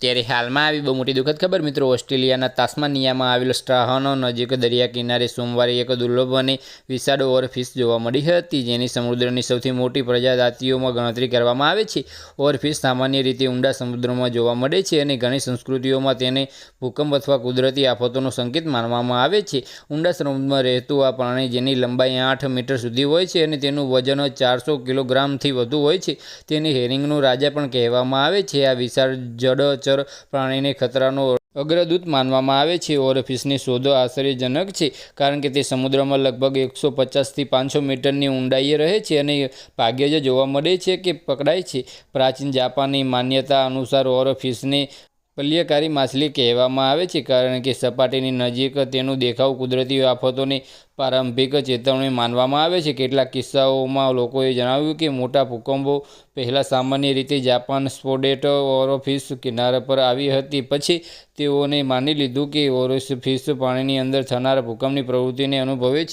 ત્યારે હાલમાં આવી બહુ મોટી દુઃખદ ખબર. મિત્રો, ઓસ્ટ્રેલિયાના તાસ્માનિયામાં આવેલો સ્ટ્રાહનો નજીક દરિયા કિનારે સોમવારે એક દુર્લભ અને વિશાળ ઓવરફિશ જોવા મળી હતી, જેની સમુદ્રની સૌથી મોટી પ્રજાતિઓમાં ગણતરી કરવામાં આવે છે. ઓવરફિશ સામાન્ય રીતે ઊંડા સમુદ્રમાં જોવા મળે છે અને ઘણી સંસ્કૃતિઓમાં તેને ભૂકંપ અથવા કુદરતી આફતોનો સંકેત માનવામાં આવે છે. ઊંડા સમુદ્રમાં રહેતું આ પ્રાણી, જેની લંબાઈ આઠ મીટર સુધી હોય છે અને તેનું વજન ચારસો કિલોગ્રામથી વધુ હોય છે, તેને હેરિંગનું રાજા પણ કહેવામાં આવે છે. આ વિશાળ જળચર પ્રાણીને ખતરાનો અગ્રદૂત માનવામાં આવે છે. ઓરફિસની શોધો આશ્ચર્યજનક છે, કારણ કે તે સમુદ્રમાં લગભગ એકસો પચાસથી પાંચસો મીટરની ઊંડાઈએ રહે છે અને ભાગ્યે જ જોવા મળે છે કે પકડાય છે. પ્રાચીન જાપાની માન્યતા અનુસાર ઓવરફિશને પલ્યકારી માછલી કહેવામાં આવે છે કારણ કે સપાટીની નજીક તેનું દેખાવ કુદરતી આફતોની પ્રારંભિક ચેતવણી માનવામાં આવે છે. કેટલાક કિસ્સાઓમાં લોકોએ જણાવ્યું કે મોટા ભૂકંપો પહેલાં સામાન્ય રીતે જાપાન સ્પોડેટ ઓરોફિસ કિનારા પર આવી હતી. પછી તેઓને માની લીધું કે ઓરોફિશ પાણીની અંદર થનાર ભૂકંપની પ્રવૃત્તિને અનુભવે છે.